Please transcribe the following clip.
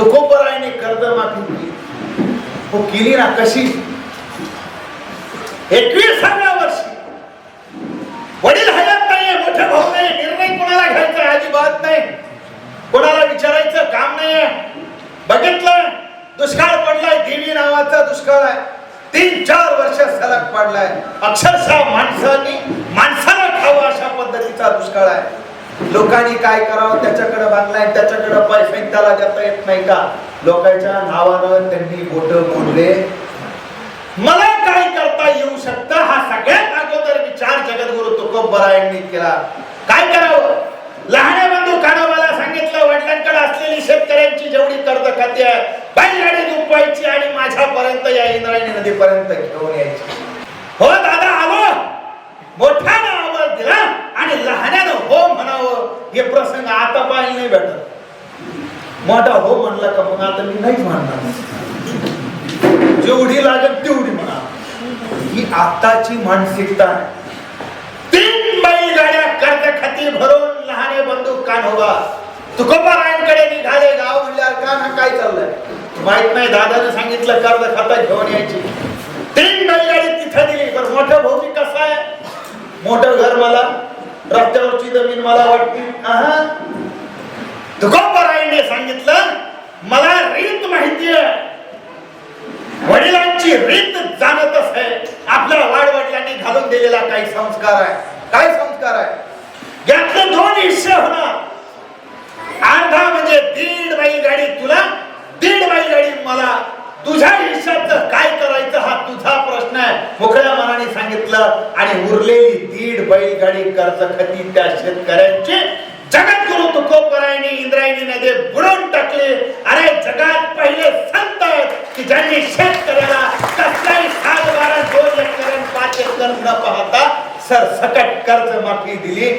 तुकोबरायने कर्जमाफी केली हो केली ना कशी? एकविसाव्या वर्षी. वडील हयात नाही मोठे भाऊ नाही निर्णय कोणाला घ्यायचा अजिबात नाही. कोणाला विचारायचं काम नाही बघितलं दुष्काळ पडलाय देवी नावाचा दुष्काळ आहे. तीन चार वर्ष सलग पडलाय. अक्षरशः माणसांनी लोकांनी काय करावं त्याच्याकडे बांधलाय त्याच्याकडे पैसे त्याला देता येत नाही का? लोकांच्या नावानं त्यांनी बोट मोडले. मला काय करता येऊ शकतं? हा सगळ्यात अगोदर विचार जगद्गुरु तुकोबरा यांनी केला. काय करावं? लहाने बंधू कानोबाला सांगितलं वडिलांकडे असलेली शेतकऱ्यांची जेवढी कर्ज खाती आहे बैलगाडी दुपवायची आणि माझ्यापर्यंत या इंद्रायणी नदीपर्यंत घेऊन यायची. हो हे प्रसंग आता पाहायला नाही भेटत. मोठा हो म्हणला का मग आता मी नाहीच म्हणणार. जेवढी लागत तेवढी म्हणा. ही आताची मानसिकता आहे. तीन बैलगाड्या कर्ज खाती भरून लहाने बंधू कान्होबा तुकोबारायांकडे निघाले गाव म्हणल्यावर का ना काय चाललंय? माहीत नाही दादाने सांगितलं कर्ज खाता घेऊन यायची. तीन बैलगाडी तिथं दिली तर मोठं भौतिक कसं आहे मोठं घर मला रस्त्यावरची जमीन मला वाटते. तुकोबरायने सांगितलं मला रीत माहिती आहे. वडिलांची रीत जाणतच आहे आपल्या वाडवडिलांनी घालून दिलेला काही संस्कार आहे. काय संस्कार आहे? यातलं दोन हिस्से होणार. अर्धा म्हणजे दीड बैलगाडी तुला दीड बैलगाडी मला. तुझ्या हिश्श्यात काय करायचं हा तुझा प्रश्न आहे. मोकळ्या मनाने सांगितलं आणि उरलेली दीड बैलगाडी कर्ज खती त्या शेतकऱ्यांची जगद्गुरु तुकोपरायणी इंद्रायणी नदी बुडवून टाकले. अरे जगात पहिले संत आहेत की ज्यांनी शेतकऱ्याला कसलाही सात बारा दोन एकर पाच एकर न पाहता सरसकट कर्ज माफी दिली.